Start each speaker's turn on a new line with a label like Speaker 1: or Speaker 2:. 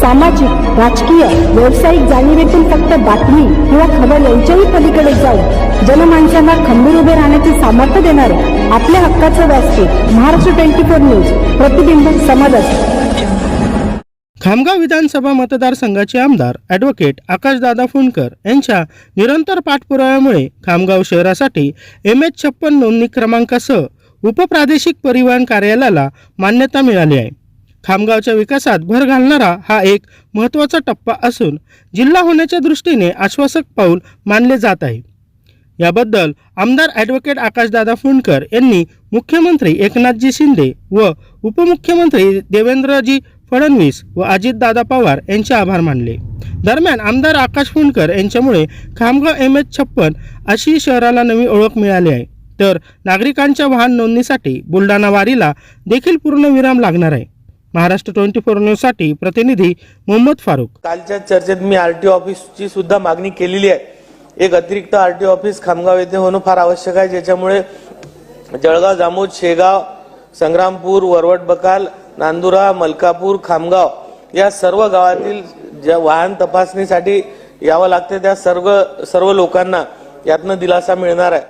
Speaker 1: सामाजिक राजकीय व्यावसायिक जाणीवेतून फक्त बातमी किंवा खबर यांच्याही पलीकडे जाऊन जनमानसांना खंबीर उभे राहण्याचे सामर्थ्य देणारे आपल्या हक्काचं व्यासपीठ महाराष्ट्र ट्वेंटी फोर न्यूज प्रतिबिंब समाजात
Speaker 2: खामगाव विधानसभा मतदारसंघाचे आमदार ॲडव्होकेट आकाशदादा फुंडकर यांच्या निरंतर पाठपुराव्यामुळे खामगाव शहरासाठी एम एच छप्पन नोंदणी क्रमांकासह उपप्रादेशिक परिवहन कार्यालयाला मान्यता मिळाली आहे. खामगावच्या विकासात भर घालणारा हा एक महत्त्वाचा टप्पा असून जिल्हा होण्याच्या दृष्टीने आश्वासक पाऊल मानले जात आहे. याबद्दल आमदार ॲडव्होकेट आकाशदादा फुंडकर यांनी मुख्यमंत्री एकनाथजी शिंदे व उपमुख्यमंत्री देवेंद्रजी फडणवीस व अजितदादा पवार यांचे आभार मानले. दरम्यान आमदार आकाश फुंडकर यांच्यामुळे खामगाव एम एच छप्पन अशी शहराला नवी ओळख मिळाली आहे. तर नागरिकांच्या वाहन नोंदणीसाठी बुलढाणा वारीला देखील पूर्णविराम लागणार आहे. महाराष्ट्र ट्वेंटी फोर न्यूजसाठी प्रतिनिधी मोहम्मद फारूक.
Speaker 3: कालच्या चर्चेत मी आर टी ऑफिसची सुद्धा मागणी केलेली आहे. एक अतिरिक्त आर टी ऑफिस खामगाव येथे होणं फार आवश्यक आहे ज्याच्यामुळे जळगाव जामोद शेगाव संग्रामपूर वरवट बकाल नांदुरा मलकापूर खामगाव या सर्व गावातील ज्या वाहन तपासणीसाठी यावं लागते त्या सर्व सर्व लोकांना यातनं दिलासा मिळणार आहे.